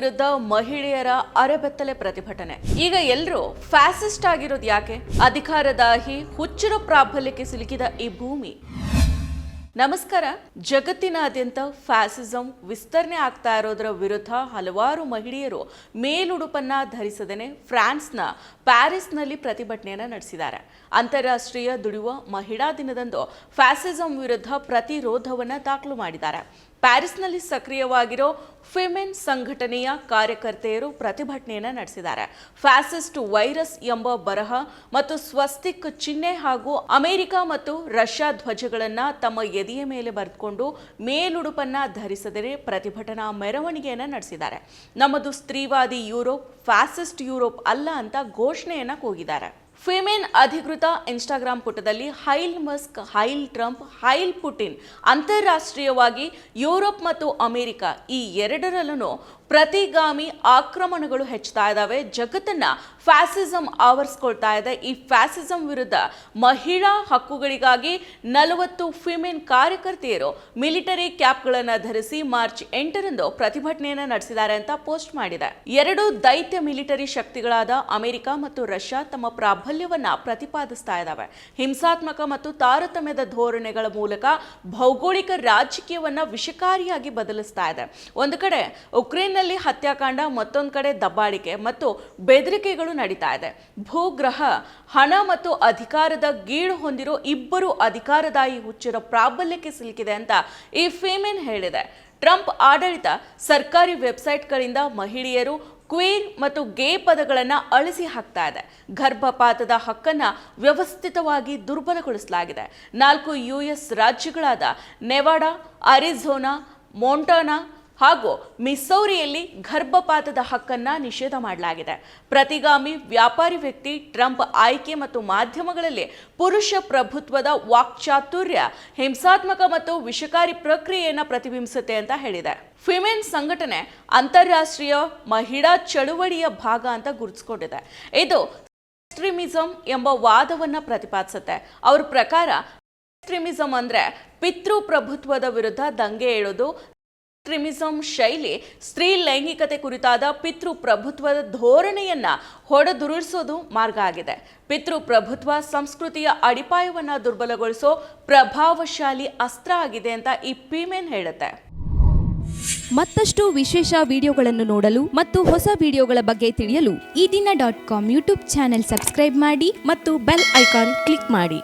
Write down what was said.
ವಿರುದ್ಧ ಮಹಿಳೆಯರ ಅರೆಬೆತ್ತಲೆ ಪ್ರತಿಭಟನೆ. ಈಗ ಎಲ್ಲರೂ ಫ್ಯಾಸಿಸ್ಟ್ ಆಗಿರೋದು ಯಾಕೆ? ಅಧಿಕಾರದಾಹಿ, ಹುಚ್ಚರ ಪ್ರಾಬಲ್ಯಕ್ಕೆ ಸಿಲುಕಿದ ಈ ಭೂಮಿ. ನಮಸ್ಕಾರ. ಜಗತ್ತಿನಾದ್ಯಂತ ಫ್ಯಾಸಿಸಂ ವಿಸ್ತರಣೆ ಆಗ್ತಾ ಇರೋದ್ರ ವಿರುದ್ಧ ಹಲವಾರು ಮಹಿಳೆಯರು ಮೇಲುಡುಪನ್ನ ಧರಿಸದೇನೆ ಫ್ರಾನ್ಸ್ನ ಪ್ಯಾರಿಸ್ನಲ್ಲಿ ಪ್ರತಿಭಟನೆಯನ್ನ ನಡೆಸಿದ್ದಾರೆ. ಅಂತಾರಾಷ್ಟ್ರೀಯ ದುಡಿಯುವ ಮಹಿಳಾ ದಿನದಂದು ಫ್ಯಾಸಿಸಂ ವಿರುದ್ಧ ಪ್ರತಿರೋಧವನ್ನು ದಾಖಲು ಮಾಡಿದ್ದಾರೆ. ಪ್ಯಾರಿಸ್ನಲ್ಲಿ ಸಕ್ರಿಯವಾಗಿರೋ ಫಿಮೆನ್ ಸಂಘಟನೆಯ ಕಾರ್ಯಕರ್ತೆಯರು ಪ್ರತಿಭಟನೆಯನ್ನು ನಡೆಸಿದ್ದಾರೆ. ಫ್ಯಾಸಿಸ್ಟ್ ವೈರಸ್ ಎಂಬ ಬರಹ ಮತ್ತು ಸ್ವಸ್ತಿಕ್ ಚಿಹ್ನೆ ಹಾಗೂ ಅಮೆರಿಕ ಮತ್ತು ರಷ್ಯಾ ಧ್ವಜಗಳನ್ನು ತಮ್ಮ ಎದೆಯ ಮೇಲೆ ಬರೆದುಕೊಂಡು ಮೇಲುಡುಪನ್ನು ಧರಿಸದರೆ ಪ್ರತಿಭಟನಾ ಮೆರವಣಿಗೆಯನ್ನು ನಡೆಸಿದ್ದಾರೆ. ನಮ್ಮದು ಸ್ತ್ರೀವಾದಿ ಯುರೋಪ್, ಫ್ಯಾಸಿಸ್ಟ್ ಯುರೋಪ್ ಅಲ್ಲ ಅಂತ ಘೋಷಣೆಯನ್ನು ಕೂಗಿದ್ದಾರೆ. ಫಿಮೇನ್ ಅಧಿಕೃತ ಇನ್ಸ್ಟಾಗ್ರಾಮ್ ಪುಟದಲ್ಲಿ hail Musk, hail Trump, hail Putin ಅಂತಾರಾಷ್ಟ್ರೀಯವಾಗಿ ಯುರೋಪ್ ಮತ್ತು ಅಮೆರಿಕ ಈ ಎರಡರಲ್ಲೂ ಪ್ರತಿಗಾಮಿ ಆಕ್ರಮಣಗಳು ಹೆಚ್ಚುತ್ತಾ ಇದ್ದಾವೆ. ಜಗತ್ತನ್ನ ಫ್ಯಾಸಿಸಂ ಆವರಿಸ್ಕೊಳ್ತಾ ಇದೆ. ಈ ಫ್ಯಾಸಿಸಂ ವಿರುದ್ಧ ಮಹಿಳಾ ಹಕ್ಕುಗಳಿಗಾಗಿ ನಲವತ್ತು ಫಿಮೇನ್ ಕಾರ್ಯಕರ್ತೆಯರು ಮಿಲಿಟರಿ ಕ್ಯಾಪ್ಗಳನ್ನು ಧರಿಸಿ ಮಾರ್ಚ್ ಎಂಟರಂದು ಪ್ರತಿಭಟನೆಯನ್ನು ನಡೆಸಿದ್ದಾರೆ ಅಂತ ಪೋಸ್ಟ್ ಮಾಡಿದೆ. ಎರಡು ದೈತ್ಯ ಮಿಲಿಟರಿ ಶಕ್ತಿಗಳಾದ ಅಮೆರಿಕ ಮತ್ತು ರಷ್ಯಾ ತಮ್ಮ ಪ್ರಾಬಲ್ಯವನ್ನ ಪ್ರತಿಪಾದಿಸ್ತಾ ಇದ್ದಾವೆ. ಹಿಂಸಾತ್ಮಕ ಮತ್ತು ತಾರತಮ್ಯದ ಧೋರಣೆಗಳ ಮೂಲಕ ಭೌಗೋಳಿಕ ರಾಜಕೀಯವನ್ನ ವಿಷಕಾರಿಯಾಗಿ ಬದಲಿಸ್ತಾ ಇದೆ. ಒಂದು ಕಡೆ ಉಕ್ರೇನ್ನಲ್ಲಿ ಹತ್ಯಾಕಾಂಡ, ಮತ್ತೊಂದು ಕಡೆ ದಬ್ಬಾಳಿಕೆ ಮತ್ತು ಬೆದರಿಕೆಗಳು ನಡೀತಾ ಇದೆ. ಭೂಗ್ರಹ, ಹಣ ಮತ್ತು ಅಧಿಕಾರದ ಗೀಳು ಹೊಂದಿರೋ ಇಬ್ಬರು ಅಧಿಕಾರದಾಯಿ ಹುಚ್ಚರ ಪ್ರಾಬಲ್ಯಕ್ಕೆ ಸಿಲುಕಿದೆ ಅಂತ ಈ ಫೇಮೆನ್ ಹೇಳಿದೆ. ಟ್ರಂಪ್ ಆಡಳಿತ ಸರ್ಕಾರಿ ವೆಬ್ಸೈಟ್ಗಳಿಂದ ಮಹಿಳೆಯರು ಕ್ವೀನ್ ಮತ್ತು ಗೇ ಪದಗಳನ್ನು ಅಳಿಸಿ ಹಾಕ್ತಾ ಇದೆ. ಗರ್ಭಪಾತದ ಹಕ್ಕನ್ನು ವ್ಯವಸ್ಥಿತವಾಗಿ ದುರ್ಬಲಗೊಳಿಸಲಾಗಿದೆ. ನಾಲ್ಕು ಯು ಎಸ್ ರಾಜ್ಯಗಳಾದ ನೆವಾಡಾ ಅರಿಝೋನಾ ಮೊಂಟಾನಾ ಹಾಗೂ ಮಿಸೌರಿಯಲ್ಲಿ ಗರ್ಭಪಾತದ ಹಕ್ಕನ್ನ ನಿಷೇಧ ಮಾಡಲಾಗಿದೆ. ಪ್ರತಿಗಾಮಿ ವ್ಯಾಪಾರಿ ವ್ಯಕ್ತಿ ಟ್ರಂಪ್ ಆಯ್ಕೆ ಮತ್ತು ಮಾಧ್ಯಮಗಳಲ್ಲಿ ಪುರುಷ ಪ್ರಭುತ್ವದ ವಾಕ್ಚಾತುರ್ಯ, ಹಿಂಸಾತ್ಮಕ ಮತ್ತು ವಿಷಕಾರಿ ಪ್ರಕ್ರಿಯೆಯನ್ನು ಪ್ರತಿಬಿಂಬಿಸುತ್ತೆ ಅಂತ ಹೇಳಿದೆ. ಫಿಮೆನ್ ಸಂಘಟನೆ ಅಂತಾರಾಷ್ಟ್ರೀಯ ಮಹಿಳಾ ಚಳುವಳಿಯ ಭಾಗ ಅಂತ ಗುರುತಿಸಿಕೊಂಡಿದೆ. ಇದು ಎಕ್ಸ್ಟ್ರೀಮಿಸಂ ಎಂಬ ವಾದವನ್ನ ಪ್ರತಿಪಾದಿಸುತ್ತೆ. ಅವ್ರ ಪ್ರಕಾರ ಎಕ್ಸ್ಟ್ರೀಮಿಸಂ ಅಂದ್ರೆ ಪಿತೃ ಪ್ರಭುತ್ವದ ವಿರುದ್ಧ ದಂಗೆ ಏಳೋದು ಎಕ್ಸ್ಟ್ರೀಮಿಸಂ ಶೈಲಿ ಸ್ತ್ರೀ ಲೈಂಗಿಕತೆ ಕುರಿತಾದ ಪಿತೃಪ್ರಭುತ್ವದ ಧೋರಣೆಯನ್ನು ಹೊಡೆದುರುಳಿಸೋದು ಮಾರ್ಗ ಆಗಿದೆ. ಪಿತೃಪ್ರಭುತ್ವ ಸಂಸ್ಕೃತಿಯ ಅಡಿಪಾಯವನ್ನ ದುರ್ಬಲಗೊಳಿಸೋ ಪ್ರಭಾವಶಾಲಿ ಅಸ್ತ್ರ ಆಗಿದೆ ಅಂತ ಈ ಪಿಮೆನ್ ಹೇಳುತ್ತೆ. ಮತ್ತಷ್ಟು ವಿಶೇಷ ವಿಡಿಯೋಗಳನ್ನು ನೋಡಲು ಮತ್ತು ಹೊಸ ವಿಡಿಯೋಗಳ ಬಗ್ಗೆ ತಿಳಿಯಲು Ee Dina dot com YouTube channel subscribe ಮಾಡಿ ಮತ್ತು ಬೆಲ್ ಐಕಾನ್ ಕ್ಲಿಕ್ ಮಾಡಿ.